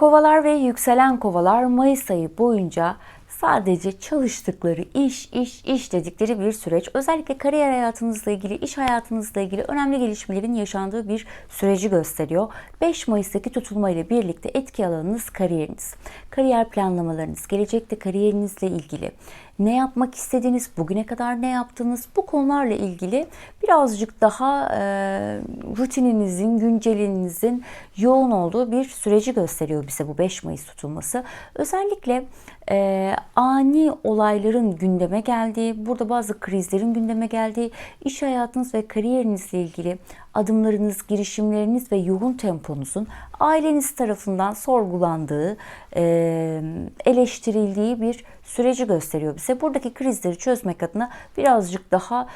Kovalar ve yükselen kovalar Mayıs ayı boyunca sadece çalıştıkları iş, iş, iş dedikleri bir süreç. Özellikle kariyer hayatınızla ilgili, iş hayatınızla ilgili önemli gelişmelerin yaşandığı bir süreci gösteriyor. 5 Mayıs'taki tutulma ile birlikte etki alanınız kariyeriniz. Kariyer planlamalarınız, gelecekte kariyerinizle ilgili ne yapmak istediğiniz, bugüne kadar ne yaptınız bu konularla ilgili birazcık daha e, rutininizin, güncelinizin yoğun olduğu bir süreci gösteriyor bize bu 5 Mayıs tutulması. Özellikle e, ani olayların gündeme geldiği, burada bazı krizlerin gündeme geldiği, iş hayatınız ve kariyerinizle ilgili adımlarınız, girişimleriniz ve yoğun temponuzun aileniz tarafından sorgulandığı, eleştirildiği bir süreci gösteriyor bize. Buradaki krizleri çözmek adına birazcık daha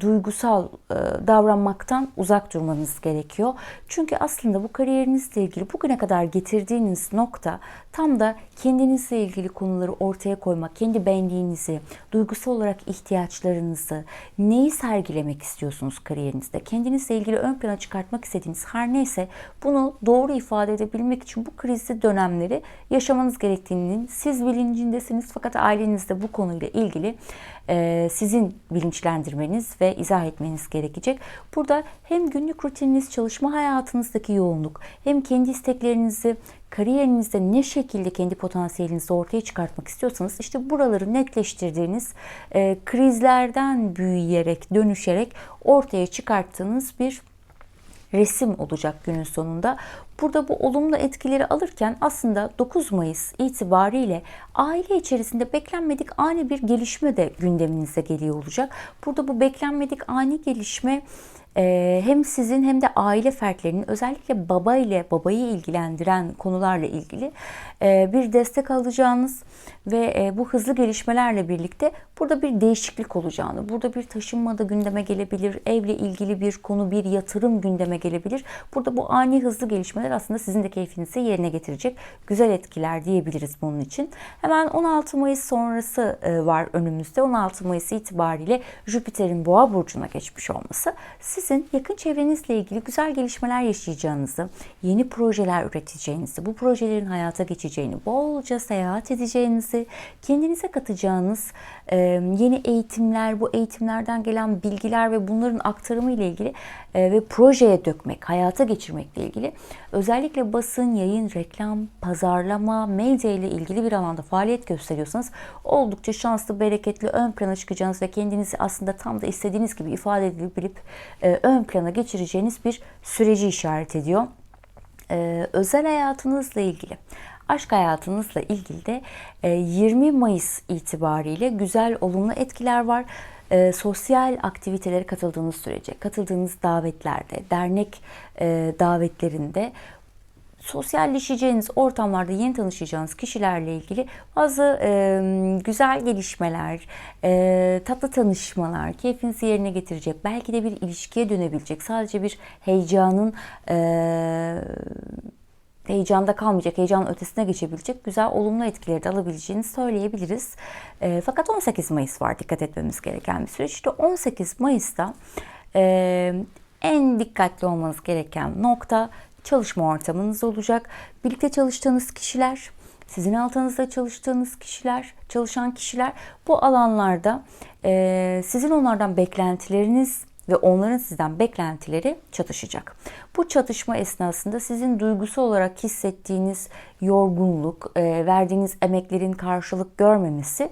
duygusal davranmaktan uzak durmanız gerekiyor. Çünkü aslında bu kariyerinizle ilgili bugüne kadar getirdiğiniz nokta tam da kendinizle ilgili konuları ortaya koymak, kendi benliğinizi, duygusal olarak ihtiyaçlarınızı, neyi sergilemek istiyorsunuz kariyerinizde, kendinizle ilgili ön plana çıkartmak istediğiniz her neyse bunu doğru ifade edebilmek için bu krizli dönemleri yaşamanız gerektiğinin siz bilincindesiniz fakat ailenizde bu konuyla ilgili e, sizin bilinçlendirmeniz ve izah etmeniz gerekecek. Burada hem günlük rutininiz, çalışma hayatınızdaki yoğunluk, hem kendi isteklerinizi kariyerinizde ne şekilde kendi potansiyelinizi ortaya çıkartmak istiyorsanız işte buraları netleştirdiğiniz e, krizlerden büyüyerek, dönüşerek ortaya çıkarttığınız bir resim olacak günün sonunda. Burada bu olumlu etkileri alırken aslında 9 Mayıs itibariyle aile içerisinde beklenmedik ani bir gelişme de gündeminize geliyor olacak. Burada bu beklenmedik ani gelişme hem sizin hem de aile fertlerinin özellikle baba ile babayı ilgilendiren konularla ilgili e, bir destek alacağınız ve e, bu hızlı gelişmelerle birlikte burada bir değişiklik olacağını, burada bir taşınma da gündeme gelebilir, evle ilgili bir konu, bir yatırım gündeme gelebilir. Burada bu ani hızlı gelişmeler aslında sizin de keyfinizi yerine getirecek güzel etkiler diyebiliriz bunun için. Hemen 16 Mayıs sonrası var önümüzde. 16 Mayıs itibariyle Jüpiter'in Boğa burcuna geçmiş olması sizin yakın çevrenizle ilgili güzel gelişmeler yaşayacağınızı, yeni projeler üreteceğinizi, bu projelerin hayata geçeceğini, bolca seyahat edeceğinizi, kendinize katacağınız yeni eğitimler, bu eğitimlerden gelen bilgiler ve bunların aktarımı ile ilgili ve projeye dökmek, hayata geçirmekle ilgili özellikle basın, yayın, reklam, pazarlama, medya ile ilgili bir alanda faaliyet gösteriyorsanız oldukça şanslı, bereketli, ön plana çıkacağınız ve kendinizi aslında tam da istediğiniz gibi ifade edebilip ön plana geçireceğiniz bir süreci işaret ediyor. Özel hayatınızla ilgili aşk hayatınızla ilgili de 20 Mayıs itibariyle güzel olumlu etkiler var. E, sosyal aktivitelere katıldığınız sürece, katıldığınız davetlerde, dernek e, davetlerinde sosyalleşeceğiniz ortamlarda yeni tanışacağınız kişilerle ilgili bazı e, güzel gelişmeler, e, tatlı tanışmalar, keyfinizi yerine getirecek, belki de bir ilişkiye dönebilecek, sadece bir heyecanın e, heyecanda kalmayacak, heyecanın ötesine geçebilecek güzel olumlu etkileri de alabileceğini söyleyebiliriz. E, fakat 18 Mayıs var dikkat etmemiz gereken bir süreç. İşte 18 Mayıs'ta e, en dikkatli olmanız gereken nokta çalışma ortamınız olacak. Birlikte çalıştığınız kişiler, sizin altınızda çalıştığınız kişiler, çalışan kişiler bu alanlarda e, sizin onlardan beklentileriniz ve onların sizden beklentileri çatışacak. Bu çatışma esnasında sizin duygusal olarak hissettiğiniz yorgunluk, e, verdiğiniz emeklerin karşılık görmemesi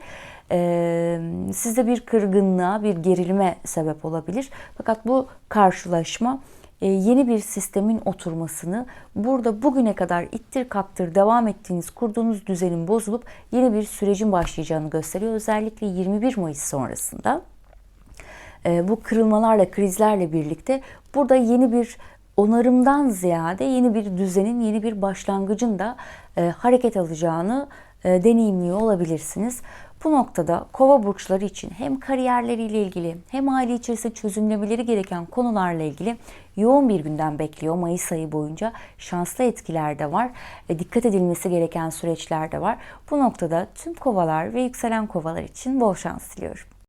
e, sizde bir kırgınlığa, bir gerilime sebep olabilir. Fakat bu karşılaşma yeni bir sistemin oturmasını, burada bugüne kadar ittir kaktır devam ettiğiniz, kurduğunuz düzenin bozulup yeni bir sürecin başlayacağını gösteriyor. Özellikle 21 Mayıs sonrasında bu kırılmalarla, krizlerle birlikte burada yeni bir onarımdan ziyade yeni bir düzenin, yeni bir başlangıcın da hareket alacağını deneyimliyor olabilirsiniz. Bu noktada kova burçları için hem kariyerleriyle ilgili hem aile içerisinde çözümlemeleri gereken konularla ilgili yoğun bir gündem bekliyor Mayıs ayı boyunca. Şanslı etkiler de var. Dikkat edilmesi gereken süreçler de var. Bu noktada tüm kovalar ve yükselen kovalar için bol şans diliyorum.